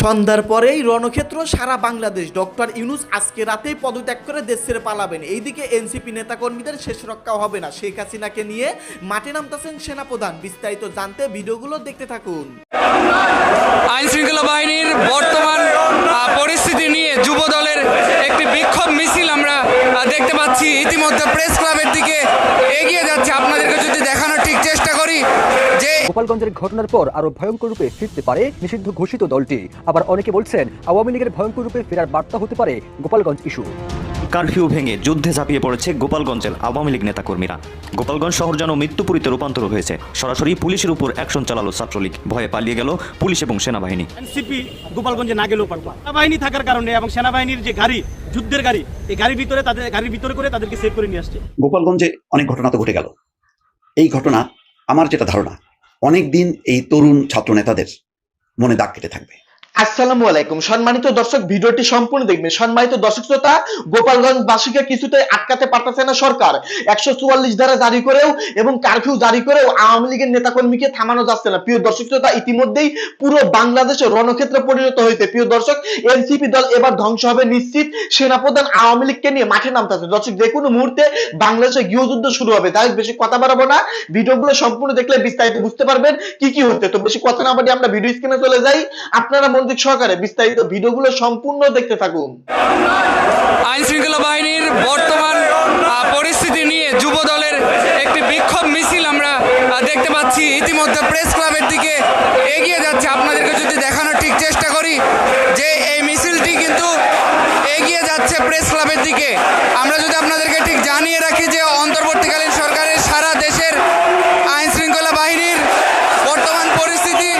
সন্ধ্যার পরেই রণক্ষেত্র, সারা বাংলাদেশ। ডক্টর ইউনুস আজকে রাতেই পদত্যাগ করে দেশ ছেড়ে পালাবেন। এইদিকে এনসিপি নেতাকর্মীদের শেষ রক্ষাও হবে না। শেখ হাসিনাকে নিয়ে মাঠে নামতেছেন সেনাপ্রধান। বিস্তারিত জানতে ভিডিওগুলো দেখতে থাকুন। আইন শৃঙ্খলা বাহিনীর বর্তমান পরিস্থিতি নিয়ে যুব দলের একটি বিক্ষোভ মিছিল আমরা আহ, দেখতে ইতিমধ্যে প্রেস ক্লাবের দিকে এগিয়ে যাচ্ছে। আপনাদেরকে যদি দেখানোর ঠিক চেষ্টা করি যে গোপালগঞ্জের ঘটনার পর আরও ভয়ঙ্কর রূপে ফিরতে পারে নিষিদ্ধ ঘোষিত দলটি। আবার অনেকে বলছেন, আওয়ামী লীগের ভয়ঙ্কর রূপে ফেরার বার্তা হতে পারে গোপালগঞ্জ ইস্যু। কারফিউ ভেঙে যুদ্ধে ঝাঁপিয়ে পড়েছে গোপালগঞ্জের আওয়ামী লীগ নেতাকর্মীরা। গোপালগঞ্জ শহর যেন মৃত্যুপুরীতে রূপান্তর হয়েছে। সরাসরি পুলিশের উপর অ্যাকশন চালালো ছাত্রলীগ। ভয়ে পালিয়ে গেল পুলিশ এবং সেনাবাহিনী। এনসিপি গোপালগঞ্জে না গেলেও পারব। সেনাবাহিনী থাকার কারণে এবং সেনাবাহিনীর যে গাড়ি যুদ্ধের গাড়ি এই গাড়ির ভিতরে তাদের গাড়ির ভিতরে করে তাদেরকে সেভ করে নিয়ে আসছে। গোপালগঞ্জে অনেক ঘটনা তো ঘটে গেল। এই ঘটনা আমার যেটা ধারণা অনেক দিন এই তরুণ ছাত্র নেতাদের মনে দাগ কেটে থাকবে। আসসালামু আলাইকুম। সম্মানিত দর্শক, ভিডিওটি সম্পূর্ণ দেখবেন। সম্মানিত দর্শক শ্রোতা গোপালগঞ্জ বাসীকে কিছুতে আটকাতে পারতেছে না সরকার। একশো চুয়াল্লিশ ধারা জারি করেও এবং কারফিউ জারি করেও আওয়ামী লীগের নেতাকর্মীকে থামানো যাচ্ছে না। প্রিয় দর্শক শ্রোতা, ইতিমধ্যেই পুরো বাংলাদেশে রণক্ষেত্রে পরিণত হয়েছে। প্রিয় দর্শক, এনসিপি দল এবার ধ্বংস হবে নিশ্চিত। সেনাপ্রধান আওয়ামী লীগকে নিয়ে মাঠে নামতেছে। দর্শক, যে কোনো মুহূর্তে বাংলাদেশে গৃহযুদ্ধ শুরু হবে। তাই বেশি কথা বাড়াবো না। ভিডিওগুলো সম্পূর্ণ দেখলে বিস্তারিত বুঝতে পারবেন কি কি হচ্ছে। তো বেশি কথা না বাড়িয়ে আমরা ভিডিও স্ক্রিনে চলে যাই। আপনারা মনোযোগ সহকারে বিস্তারিত ভিডিওগুলো সম্পূর্ণ দেখতে থাকুন। আইন শৃঙ্খলা বাহিনীর বর্তমান পরিস্থিতি নিয়ে যুব দলের একটি বিক্ষোভ মিছিল আমরা দেখতে পাচ্ছি। ইতিমধ্যে প্রেস ক্লাবের দিকে এগিয়ে যাচ্ছে। আপনাদেরকে যদি দেখানোর ঠিক চেষ্টা করি যে এই মিছিলটি কিন্তু এগিয়ে যাচ্ছে প্রেস ক্লাবের দিকে। আমরা যদি আপনাদেরকে ঠিক জানিয়ে রাখি যে অন্তর্বর্তীকালীন সরকারের সারা দেশের আইন শৃঙ্খলা বাহিনীর বর্তমান পরিস্থিতি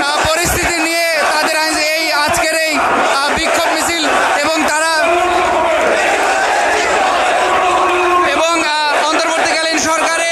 আহ, পরিস্থিতি নিয়ে তাদের আইন এই আজকের এই আহ, বিক্ষোভ মিছিল এবং তারা এবং আহ, অন্তর্বর্তীকালীন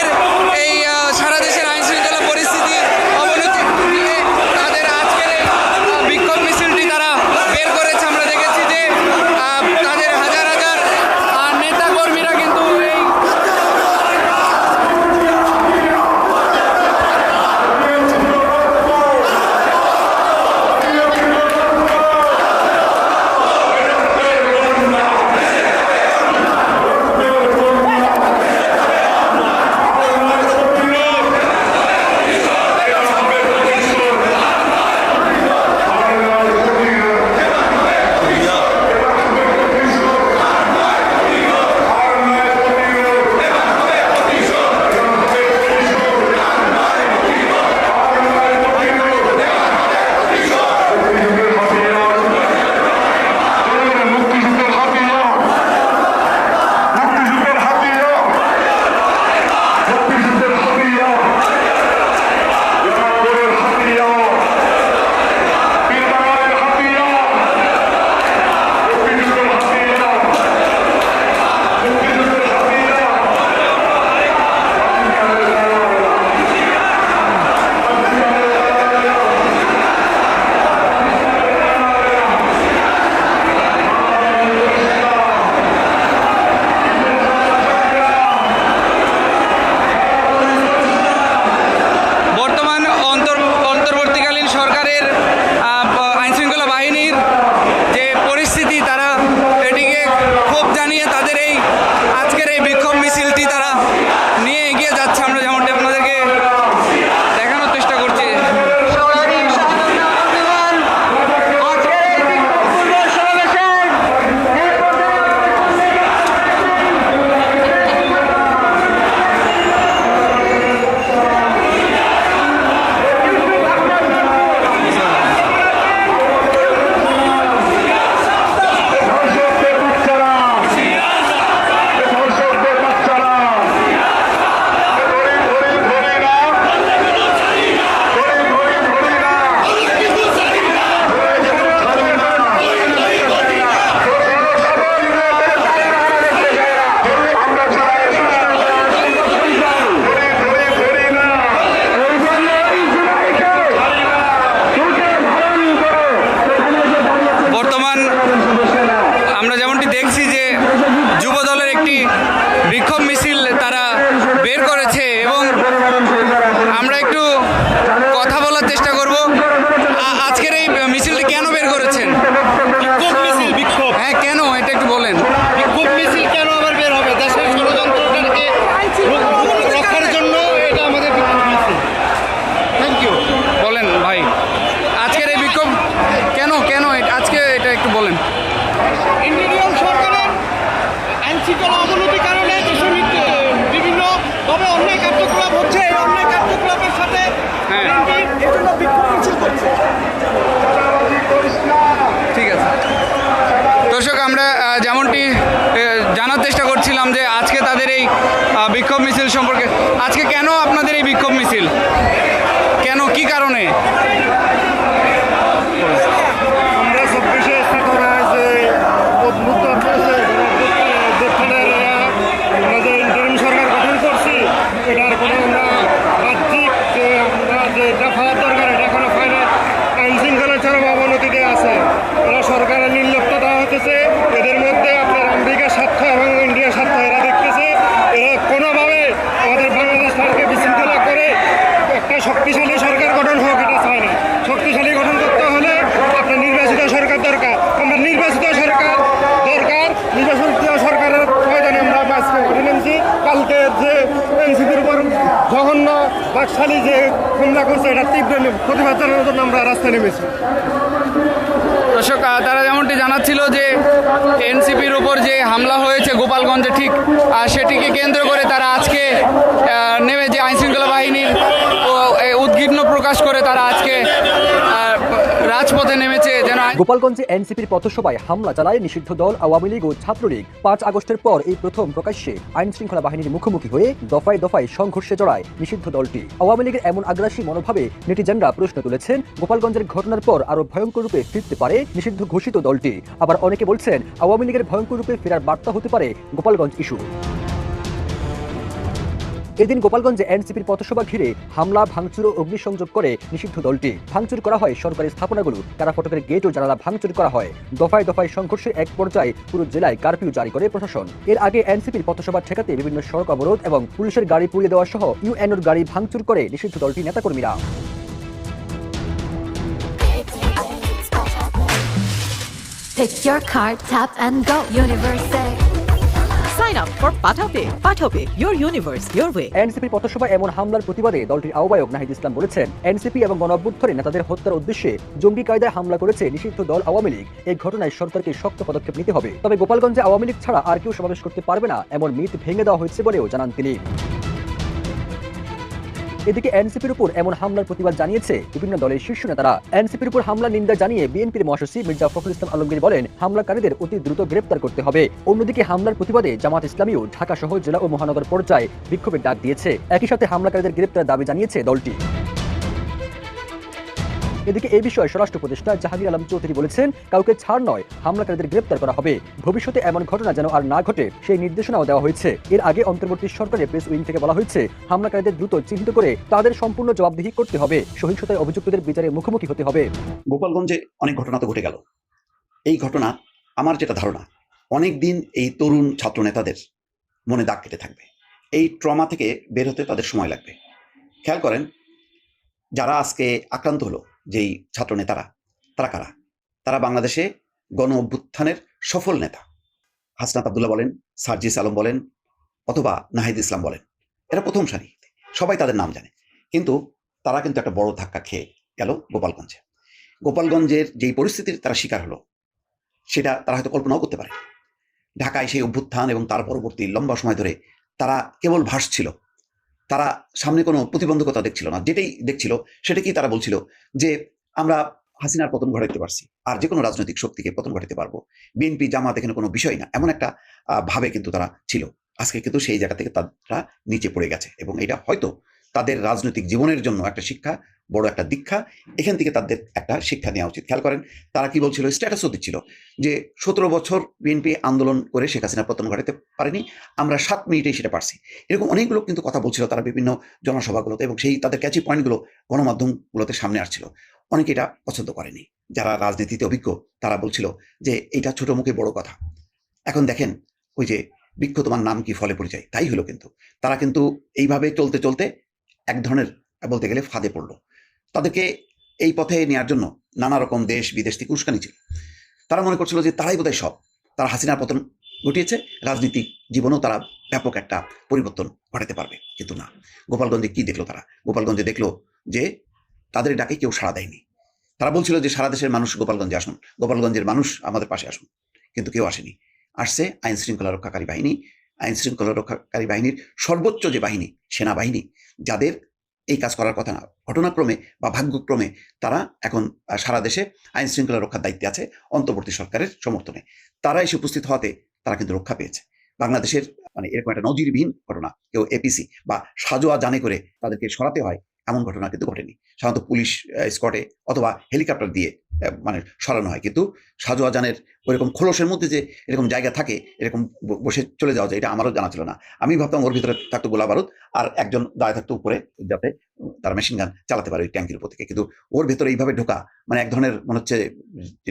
কি কারণে আমরা চব্বিশে করা হয়েছে উদ্বুদ্ধ হয়েছে উত্থানের আমরা যে ইন্টারিম সরকার গঠন করছি এটার কোনো আমরা বাহ্যিক যে আমরা যে এটা পাওয়ার দরকার এটা এখনও পাই না আইন শৃঙ্খলা চরম অবনতিতে আছে এরা সরকারের নির্লিপ্ততা হতেছে এদের মধ্যে আপনার আমেরিকার স্বার্থ এবং ইন্ডিয়ার স্বার্থ এরা দেখতেছে এরা কোনোভাবে আমাদের বাংলাদেশ সরকারকে বিশৃঙ্খলা করে একটা শক্তিশালী সরকার গঠন হোক এটা চায় না শক্তিশালী গঠন করতে হলে আপনার নির্বাচিত সরকার দরকার আমরা নির্বাচিত সরকার দরকার নির্বাচিত সরকারের প্রয়োজনে আমরা আজকে গঠন এনেছি কালকে যে এনসিপির উপর জঘন্য বাকশালী যে হামলা করছে, এটা তীব্র প্রতিবাদ জানানোর জন্য আমরা রাস্তায় নেমেছি। দর্শক তারা যেমনটি জানাচ্ছিল যে এনসিপির উপর যে হামলা হয়েছে গোপালগঞ্জে, ঠিক সেটিকে কেন্দ্র করে তারা আজকে নেমে যে আইনশৃঙ্খলা বাহিনীর উদ্বিগ্ন প্রকাশ করে তারা আজকে আহ, রাজপথে নেমেছে যেন আইন- গোপালগঞ্জে এনসিপির পথসভায় হামলা চালায় নিষিদ্ধ দল আওয়ামী লীগ ও ছাত্রলীগ। পাঁচ আগস্টের পর এই প্রথম প্রকাশ্যে আইন শৃঙ্খলা বাহিনীর মুখোমুখি হয়ে দফায় দফায় সংঘর্ষে জড়ায় নিষিদ্ধ দলটি। আওয়ামী লীগের এমন আগ্রাসী মনোভাবে নেটিজেনরা প্রশ্ন তুলেছেন, গোপালগঞ্জের ঘটনার পর আরও ভয়ঙ্কর রূপে ফিরতে পারে নিষিদ্ধ ঘোষিত দলটি। আবার অনেকে বলছেন, আওয়ামী লীগের ভয়ঙ্কর রূপে ফেরার বার্তা হতে পারে গোপালগঞ্জ ইস্যু। এদিন গোপালগঞ্জে এনসিপির পথসভা ঘিরে হামলা ভাঙচুর ও অগ্নিসংযোগ করে নিষিদ্ধ দলটি ভাঙচুর করা হয় সরকারি স্থাপনাগুলো কারা ফটকের গেট ও জানালা ভাঙচুর করা হয় দফায় দফায় সংঘর্ষের এক পর্যায়ে পুরো জেলায় কারফিউ জারি করে প্রশাসন এর আগে এনসিপির পথসভা ঠেকাতে বিভিন্ন সড়ক অবরোধ এবং পুলিশের গাড়ি পুড়িয়ে দেওয়া সহ ইউএনওর গাড়ি ভাঙচুর করে নিষিদ্ধ দলটির নেতাকর্মীরা Pick your card, tap and go. Universe. Sign up for Patape. Patape, your universe, your way. NCP পথসভায় এমন হামলার প্রতিবাদে দলটির আহ্বায়ক নাহিদ ইসলাম বলেছেন এনসিপি এবং গণঅভ্যুত্থানে নেতাদের হত্যার উদ্দেশ্যে জঙ্গি কায়দায় হামলা করেছে নিষিদ্ধ দল আওয়ামী লীগ এই ঘটনায় সরকারকে শক্ত পদক্ষেপ নিতে হবে তবে গোপালগঞ্জে আওয়ামী লীগ ছাড়া আর কেউ সমাবেশ করতে পারবে না এমন মিথ ভেঙে দেওয়া হয়েছে বলেও জানান তিনি এদিকে এনসিপির উপর এমন হামলার প্রতিবাদ জানিয়েছে বিভিন্ন দলের শীর্ষ নেতারা। এনসিপির উপর হামলা নিন্দা জানিয়ে বিএনপির মহাসচিব মির্জা ফখরুল ইসলাম আলমগীর বলেন, হামলাকারীদের অতি দ্রুত গ্রেপ্তার করতে হবে। অন্যদিকে হামলার প্রতিবাদে জামাত ইসলামীও ঢাকা সহ জেলা ও মহানগর পর্যায়ে বিক্ষোভের ডাক দিয়েছে। একই সাথে হামলাকারীদের গ্রেপ্তার দাবি জানিয়েছে দলটি। এদিকে এই বিষয়ে স্বরাষ্ট্র উপদেষ্টা জাহাঙ্গীর আলম চৌধুরী বলেছেন, কাউকে ছাড় নয়, হামলাকারীদের গ্রেপ্তার করা হবে। ভবিষ্যতে এমন ঘটনা যেন আর না ঘটে, সেই নির্দেশনাও দেওয়া হয়েছে। এর আগে অন্তর্বর্তী সরকারের প্রেস উইং থেকে বলা হয়েছে, হামলাকারীদের দ্রুত চিহ্নিত করে তাদের সম্পূর্ণ জবাবদিহি করতে হবে। সহিংসতায় অভিযুক্তদের বিচারে মুখোমুখি হতে হবে। গোপালগঞ্জে অনেক ঘটনা তো ঘটে গেল। এই ঘটনা আমার যেটা ধারণা অনেক দিন এই তরুণ ছাত্র নেতাদের মনে দাগ কেটে থাকবে। এই ট্রমা থেকে বের হতে তাদের সময় লাগবে। খেয়াল করেন, যারা আজকে আক্রান্ত হলো যেই ছাত্র নেতারা, তারা কারা? তারা বাংলাদেশে গণ অভ্যুত্থানের সফল নেতা। হাসনাত আবদুল্লাহ বলেন, সার্জিস আলম বলেন, অথবা নাহিদ ইসলাম বলেন। এরা প্রথম সারি সবাই তাদের নাম জানে। কিন্তু তারা কিন্তু একটা বড় ধাক্কা খেয়ে গেল গোপালগঞ্জে। গোপালগঞ্জের যেই পরিস্থিতির তারা শিকার হলো, সেটা তারা হয়তো কল্পনাও করতে পারে ঢাকায় সেই অভ্যুত্থান এবং তার পরবর্তী লম্বা সময় ধরে তারা কেবল ভাসছিল তারা সামনে কোনো প্রতিবন্ধকতা দেখছিল না। যেটাই দেখছিল সেটা কি তারা বলছিল যে, আমরা হাসিনার পতন ঘটাইতে পারছি, আর যে কোনো রাজনৈতিক শক্তিকে পতন ঘটাতে পারব। বিএনপি, জামাত এখানে কোনো বিষয় না। এমন একটা ভাবে কিন্তু তারা ছিল। আজকে কিন্তু সেই জায়গা থেকে তারা নিচে পড়ে গেছে এবং এটা হয়তো তাদের রাজনৈতিক জীবনের জন্য একটা শিক্ষা, বড় একটা দীক্ষা, এখান থেকে তাদের একটা শিক্ষা নেওয়া উচিত। খেয়াল করেন, তারা কি বলছিল? স্ট্যাটাসও দিচ্ছিল যে সতেরো বছর বিএনপি আন্দোলন করে শেখ হাসিনা পতন ঘটাতে পারেনি, আমরা সাত মিনিটেই সেটা পারছি। এরকম অনেকগুলো কিন্তু কথা বলছিল, তারা বিভিন্ন জনসভাগুলোতে এবং সেই তাদের ক্যাচি পয়েন্টগুলো গণমাধ্যমগুলোতে সামনে আসছিল। অনেকে এটা পছন্দ করেনি। যারা রাজনীতিতে অভিজ্ঞ, তারা বলছিল যে এটা ছোট মুখে বড় কথা। এখন দেখেন, ওই যে বৃক্ষ তোমার নাম কি ফলে পরিচয়? তাই হলো কিন্তু। তারা কিন্তু এইভাবে চলতে চলতে এক ধরনের, বলতে গেলে ফাঁদে পড়ল। তাদেরকে এই পথে নেওয়ার জন্য নানা রকম দেশ বিদেশ থেকে উস্কানি ছিল। তারা মনে করছিল যে তারাই বোধহয় সব। তারা হাসিনার পতন ঘটিয়েছে, রাজনীতিক জীবনেও তারা ব্যাপক একটা পরিবর্তন ঘটাতে পারবে। কিন্তু না। গোপালগঞ্জে কি দেখল তারা? গোপালগঞ্জে দেখল যে তাদের ডাকে কেউ সাড়া দেয়নি। তারা বলছিল যে সারা দেশের মানুষ গোপালগঞ্জে আসুন। গোপালগঞ্জের মানুষ আমাদের পাশে আসুন। কিন্তু কেউ আসেনি। আসছে আইন শৃঙ্খলা রক্ষাকারী বাহিনী আইন শৃঙ্খলা রক্ষাকারী বাহিনীর সর্বোচ্চ যে বাহিনী, সেনাবাহিনী, যাদের এই কাজ করার কথা না, ঘটনাক্রমে বা ভাগ্যক্রমে তারা এখন সারা দেশে আইন শৃঙ্খলা রক্ষার দায়িত্বে আছে অন্তর্বর্তী সরকারের সমর্থনে। তারা এসে উপস্থিত হওয়াতে তারা কিন্তু রক্ষা পেয়েছে। বাংলাদেশের মানে এরকম একটা নজিরবিহীন ঘটনা, কেউ এপিসি বা সাজোয়া জানে করে তাদেরকে সরাতে হয়, এমন ঘটনা কিন্তু ঘটেনি। সাধারণত পুলিশ স্কটে অথবা হেলিকপ্টার দিয়ে মানে সরানো হয়। কিন্তু সাজোয়া জানের ওইরকম খোলসের মধ্যে যে এরকম জায়গা থাকে, এরকম বসে চলে যাওয়া যায়, এটা আমারও জানা ছিল না। আমি ভাবতাম ওর ভিতরে থাকতো গোলা বারুদ আর একজন দাঁড়িয়ে থাকতো উপরে যাতে তারা মেশিন গান চালাতে পারে ওই ট্যাঙ্কির উপর থেকে। কিন্তু ওর ভেতরে এইভাবে ঢোকা মানে এক ধরনের মনে হচ্ছে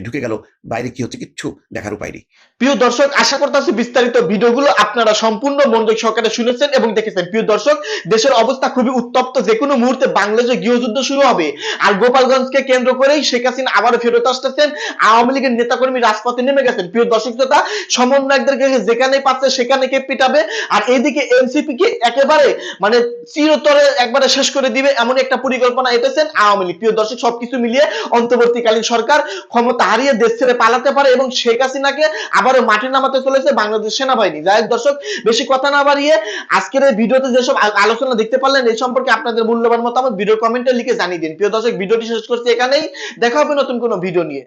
ঢুকে গেল, বাইরে কি হচ্ছে কিচ্ছু দেখার উপায় নেই। প্রিয় দর্শক, আশা করতেছি বিস্তারিত ভিডিওগুলো আপনারা সম্পূর্ণ মনোযোগ সহকারে শুনেছেন এবং দেখেছেন। প্রিয় দর্শক, দেশের অবস্থা খুবই উত্তপ্ত। যে কোনো মুহূর্তে বাংলাদেশে গৃহযুদ্ধ শুরু হবে। আর গোপালগঞ্জকে কেন্দ্র করেই শেখ হাসিনা আবারও ফেরত আসতেছেন। আওয়ামী লীগের নেতাকর্মী রাজপথে নেমে গেছেন। প্রিয় দর্শক শ্রোতা, সমন্বয়কদেরকে যেখানে পাচ্ছে সেখানে কে পিটাবে? আর এইদিকে এনসিপি কে একেবারে মানে চিরতরে একবারে শেষ করে দিবে এমন একটা পরিকল্পনা এঁটেছেন আওয়ামী লীগ। প্রিয় দর্শক, সবকিছু মিলিয়ে অন্তর্বর্তীকালীন সরকার ক্ষমতা হারিয়ে দেশ ছেড়ে পালাতে পারে এবং শেখ হাসিনাকে আবারও মাঠে নামাতে চলেছে বাংলাদেশ সেনাবাহিনী। যাই দর্শক, বেশি কথা না বাড়িয়ে আজকের এই ভিডিওতে যেসব আলোচনা দেখতে পারলেন, এই সম্পর্কে আপনাদের মূল্যবান মতামত ভিডিও কমেন্টে লিখে জানিয়ে দিন। প্রিয় দর্শক, ভিডিওটি শেষ করছি এখানেই। দেখা হবে নতুন কোনো ভিডিও নিয়ে।